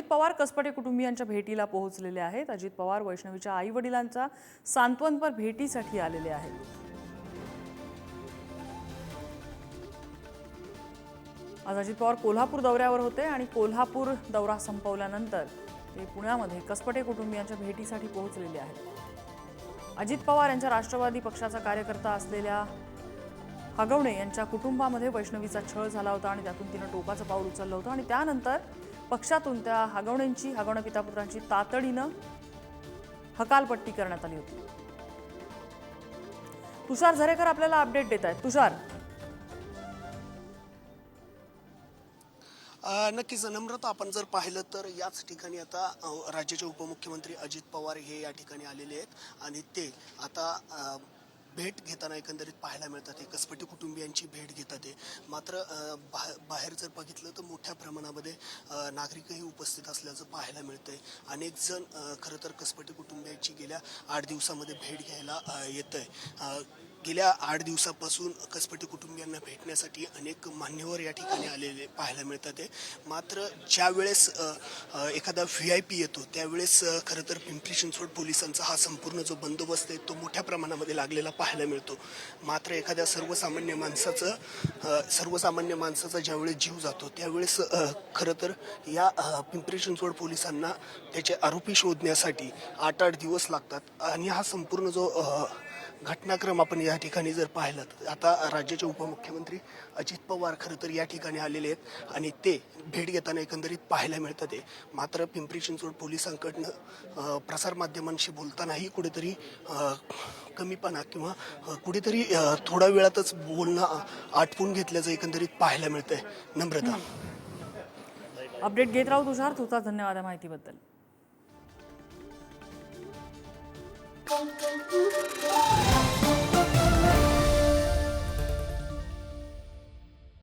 अजित पवार कसपटे कुटुंबियांच्या भेटीला पोहोचलेले आहेत. अजित पवार वैष्णवीच्या आई वडिलांचा सांत्वनपर भेटीसाठी आलेले आहेत. आज अजित पवार कोल्हापूर दौऱ्यावर होते आणि कोल्हापूर दौरा संपवल्यानंतर ते पुण्यामध्ये कसपटे कुटुंबियांच्या भेटीसाठी पोहोचलेले आहेत. अजित पवार यांच्या राष्ट्रवादी पक्षाचा कार्यकर्ता असलेल्या हगवणे यांच्या कुटुंबामध्ये वैष्णवीचा छळ झाला होता आणि त्यातून तिनं टोकाचं पाऊल उचललं होतं आणि त्यानंतर पक्षातून त्या हागवण्यांची हागवण्या पितापुत्रांची तातडीनं हकालपट्टी करण्यात आली होती. तुषार झरेकर आपल्याला अपडेट देत आहेत. तुषार. नक्कीच नम्रता आपण जर पाहिलं तर याच ठिकाणी आता राज्याचे उपमुख्यमंत्री अजित पवार हे या ठिकाणी आलेले आहेत. आणि ते आता भेट घेताना एकंदरीत पाहायला मिळतात. हे कसपटी कुटुंबियांची भेट घेतात मात्र बा- बाहेर जर बघितलं तर मोठ्या प्रमाणामध्ये नागरिकही उपस्थित असल्याचं पाहायला मिळतंय. अनेक जण खरं तर कसपटी कुटुंबियांची गेल्या आठ दिवसामध्ये भेट घ्यायला येतं आहे गेल्या आठ दिवसापासून कसपटी कुटुंबियांना भेटण्यासाठी अनेक मान्यवर या ठिकाणी आलेले पाहायला मिळतात आहे. मात्र ज्या वेळेस एखादा व्ही आय पी येतो त्यावेळेस खरं तर पिंपरी चिंचवड पोलिसांचा हा संपूर्ण जो बंदोबस्त आहे तो मोठ्या प्रमाणामध्ये लागलेला पाहायला मिळतो. मात्र एखाद्या सर्वसामान्य माणसाचं सर्वसामान्य माणसाचा ज्यावेळेस जीव जातो त्यावेळेस खरं तर या पिंपरी चिंचवड पोलिसांना त्याचे आरोपी शोधण्यासाठी आठ आठ दिवस लागतात. आणि हा संपूर्ण जो घटनाक्रम आपण या या ठिकाणी जर पाहिलं तर आता राज्याचे उपमुख्यमंत्री अजित पवार खरं तर या ठिकाणी आलेले आहेत आणि ते भेट घेताना एकंदरीत पाहायला मिळतं ते. मात्र पिंपरी चिंचवड पोलिसांकडनं प्रसारमाध्यमांशी बोलतानाही कुठेतरी कमीपणा किंवा कुठेतरी थोड्या वेळातच बोलणं आटपून घेतल्याचं एकंदरीत पाहायला मिळतंय. नम्रता. अपडेट घेत राहू तुषार. तुझा धन्यवाद या माहितीबद्दल.